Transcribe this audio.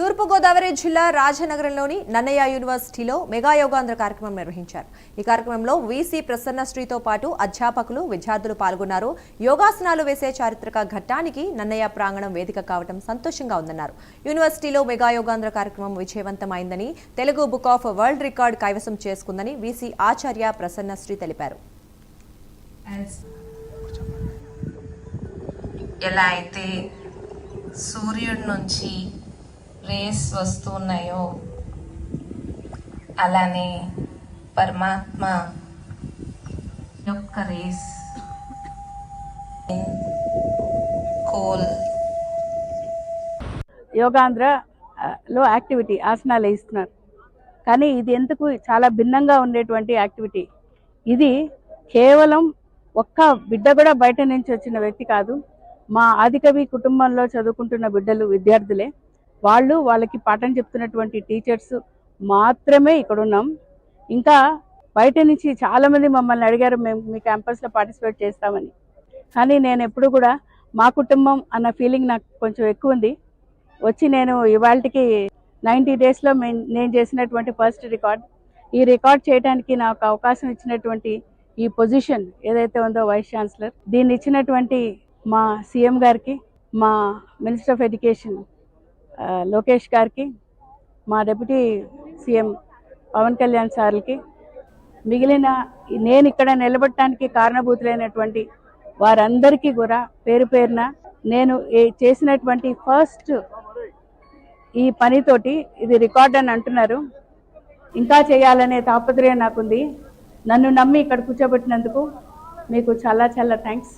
తూర్పుగోదావరి జిల్లా రాజనగరంలోని నన్నయ్య యూనివర్సిటీలో మెగా యోగాంధ్ర కార్యక్రమం నిర్వహించారు. ఈ కార్యక్రమంలో వీసీ ప్రసన్నశ్రీతో పాటు అధ్యాపకులు విద్యార్థులు పాల్గొన్నారు. యోగాసనాలు వేసే చారిత్రక ఘట్టానికి నన్నయ్య ప్రాంగణం వేదిక కావడం సంతోషంగా ఉందన్నారు. యూనివర్సిటీలో మెగా యోగాంధ్ర కార్యక్రమం విజయవంతమైందని Telugu book of world record కైవసం చేసుకుందని వీసీ ఆచార్య ప్రసన్నశ్రీ తెలిపారు. ఎలా అయితే సూర్యుడి నుంచి రేస్ వస్తున్నాయో? అలానే పరమాత్మ యొక్క రేస్. కోల్. యోగాంధ్ర లో యాక్టివిటీ ఆసనాలు వేయిస్తున్నారు కానీ ఇది ఎందుకు చాలా భిన్నంగా ఉండేటువంటి యాక్టివిటీ? ఇది కేవలం ఒక్క బిడ్డ కూడా బయట నుంచి వచ్చిన వ్యక్తి కాదు. మా ఆదికవి కుటుంబంలో చదువుకుంటున్న బిడ్డలు విద్యార్థులే. వాళ్ళు వాళ్ళకి పాఠం చెప్తున్నటువంటి టీచర్స్ మాత్రమే ఇక్కడ ఉన్నాం ఇంకా బయట నుంచి చాలా మంది మమ్మల్ని అడిగారు మేము మీ క్యాంపస్లో పార్టిసిపేట్ చేస్తామని. కానీ నేను ఎప్పుడు కూడా మా కుటుంబం అన్న ఫీలింగ్ నాకు కొంచెం ఎక్కువ ఉంది. వచ్చి నేను ఇవాళకి నైంటీ డేస్లో నేను చేసినటువంటి ఫస్ట్ రికార్డ్. ఈ రికార్డ్ చేయడానికి నాకు అవకాశం ఇచ్చినటువంటి ఈ పొజిషన్ ఏదైతే ఉందో వైస్ ఛాన్సలర్ దీన్ని ఇచ్చినటువంటి మా సీఎం గారికి మా మినిస్టర్ ఆఫ్ ఎడ్యుకేషన్ లోకేష్ గారికి మా డిప్యూటీ సీఎం పవన్ కళ్యాణ్ సార్లకి మిగిలిన నేను ఇక్కడ నిలబడటానికి కారణభూతులైనటువంటి వారందరికీ కూడా పేరు పేరున నేను చేసినటువంటి ఫస్ట్ ఈ పనితోటి ఇది రికార్డ్ అని అంటున్నారు. ఇంకా చేయాలనే తాపత్రయం నాకుంది. నన్ను నమ్మి ఇక్కడ కూర్చోబెట్టినందుకు మీకు చాలా చాలా థ్యాంక్స్